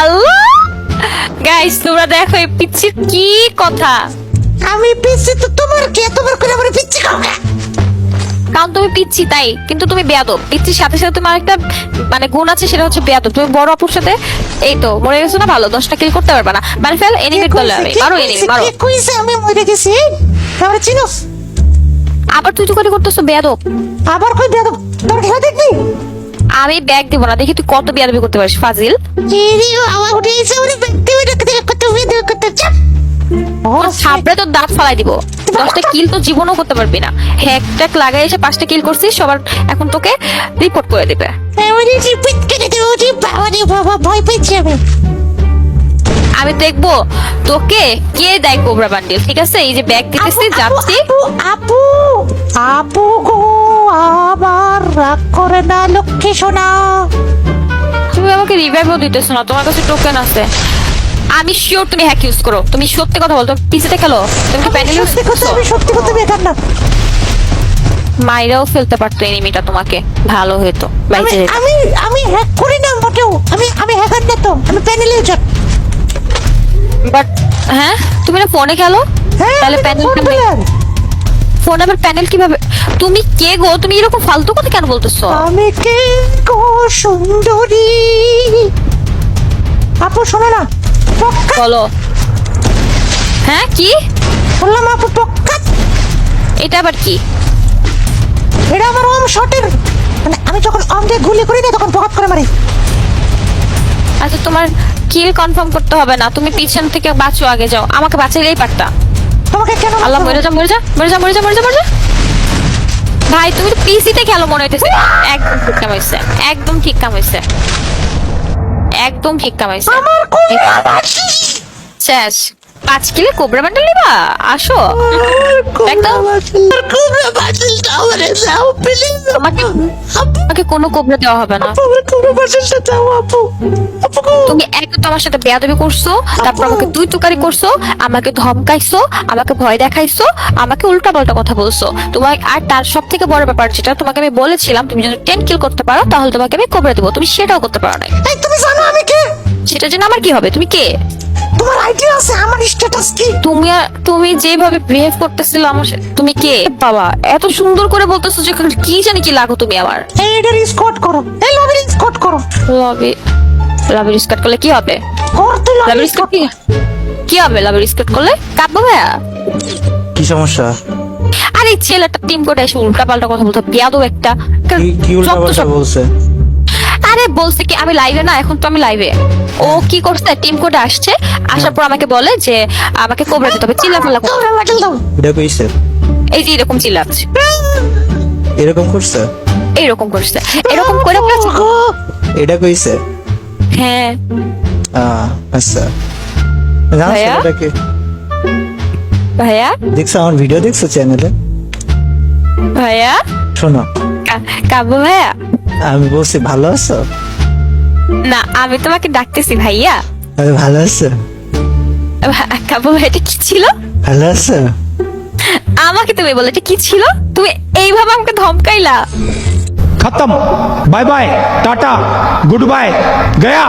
আল্লাহ guys তোমরা দেখো এই পিচ্ছির কি কথা? আমি পিচ্ছি তো তোমার কি? তোমার করে আমার পিচ্ছি কাউকে কারণ তুমি পিচ্ছি তাই। কিন্তু তুমি বেয়াদব। পিচ্ছির সাথে সাথে তোমার একটা মানে গুণ আছে সেটা হচ্ছে বেয়াদব। তুমি বড় আপুর সাথে এই তো মরে গেছো না ভালো? দশটা কিল করতে পারবে না। মানে ফেল এনিমি দলে আমি মারো এনিমি মারো। কইছে? আমি মরে গেছি। তাহলে চিনোস। আবার তুই তুই করতেছো বেয়াদব। আবার কই দেব তোর খেলা দেখবি? আমি ব্যাগ দিব না। দেখি তুই কত বেয়াদবি করতে পারিস ফাজিল। আমার উঠে এসে উনি ব্যক্তি ওটা কত কত ভিডিও করতে চাপ ওর সাবরে দাঁত ফালাই দিব। দশটা কিল তো জীবনও করতে পারবি না। হ্যাক লাগাই এসে পাঁচটা কিল করছিস সবার এখন তোকে রিপোর্ট করে দিবে। আমি দেখব তোকে কে দেয় কোবরা বান্ডিল ঠিক আছে? এই যে ব্যাগ দিতেছি যাচ্ছি। আপু আপু আপু গো। আবার রাগ করে না লক্ষ্মী সোনা। তুমি আমাকে রিভাইভও দিতেছো না তোমার কাছে টোকেন আছে। আমি শিওর তুমি হ্যাক ইউজ করো। তুমি সত্যি কথা বলো তুমি পিসিতে খেলো তুমি প্যানেল ইউজ করছ আমি সত্যি কথা বেকার না। মাইরাও ফেলতে পারতো এনিমিটা তোমাকে ভালো হতো আমি আমি হ্যাক করি না মোটেও আমি আমি হ্যাকার না তো আমি প্যানেল ইউজার বাট হ্যাঁ? তুমি না ফোনে খেলো? হ্যাঁ তাহলে প্যানেল ফোন আবার প্যানেল কীভাবে? তুমি কে গো? তুমি এরকম ফালতু কথা কেন বলতেছো? আমি কে গো সুন্দরী? আপু শোনো না পক্কা? বলো। হ্যাঁ কি? বললাম আপু পক্কা? এটা আবার কি? এটা আমার ওম শটের মানে আমি যখন অম দিয়ে গুলি করি না তখন পকাত করে মারি। আচ্ছা তোমার কিল কনফার্ম করতে হবে না। তুমি পিছন থেকে বাঁচো আগে যাও। আমাকে বাঁচাইলেই পারতা। তোমাকে কেন আল্লাহ মরে যা মরে যা মরে যা মরে যা মরে যা মরে যা। ভাই তুমি তো পিসিতে খেলো মনে হইতেছে। একদম ঠিক কাম হইছে। একদম ঠিক কাম হইছে। একদম ঠিক কাম হইছে। শেষ। পাঁচ কিলো কোবরা বান্ডেল নিবা? আসো। একদম। কোবরা বান্ডেল টাওয়ারে যাও প্লিজ তোমাকে তোমাকে কোনো কোবরা দেওয়া হবে না। আপু আপু। তুমি এক তো আমার সাথে বেয়াদবি করছ তারপর আমাকে তুই তুকারি করছ আমাকে ধমকাইছো আমাকে ভয় দেখাইছো আমাকে উল্টা পাল্টা কথা বলছো। তোমার আর তার সব থেকে বড় ব্যাপার যেটা তোমাকে আমি বলেছিলাম তুমি যদি টেন কিল করতে পারো তাহলে তোমাকে আমি কোবরা দেবো। তুমি সেটাও করতে পারো না তুমি জানো আমি কে? সেটা জন্য আমার কি হবে? তুমি কে? তোমার আইডিয়া আছে? আমার স্ট্যাটাস কি? তুমি আর- তুমি যেভাবে বিহেভ করতেছিল আমার সাথে- তুমি কে? বাবা এত সুন্দর করে বলতেছো যে কি জানি কি লাগো তুমি আমার? এই এটার স্কট করো। এই লবির স্কট করো। লবি লাভের স্কার্ট করলে কি হবে? করতে লাভের লবি স্কার্ট কি? কি হবে লাভের স্কার্ট করলে? কাঁদবো ভাইয়া? কি সমস্যা? আরে এই ছেলেটা টিম করে এসে উল্টা পাল্টা কথা বলতো পেয়াদো একটা। কি কি উল্টা যত পাল্টা সব- বলছে? আরে বলছে কি আমি লাইভে না এখন তো আমি লাইভে ও কি করছে? টিম কোডে আসছে আসার পর আমাকে বলে যে আমাকে কোবরা দিতে হবে চিল্লা পাল্লা তোমরা বাটল দাও এটা কইছে এই যে এরকম চিল্লাচ্ছে। এরকম করছে? এইরকম করছে। এরকম করে এটা কইছে হ্যাঁ। আহ, আচ্ছা। ভাইয়া? এটাকে ভাইয়া? দেখছ আমার ভিডিও দেখছ চ্যানেলে ভাইয়া? শোনো। কা- কাব্য ভাইয়া? আমি বলছি ভালো আছো? না আমি তোমাকে ডাকতেছি ভাইয়া। আমি ভালো আছো। কাবু এটা কি ছিল? ভালো আছো? আমাকে তুমি বলে এটা কি ছিল? তুমি এইভাবে আমাকে ধমকাইলা। খতম। Bye bye tata good bye Gaya.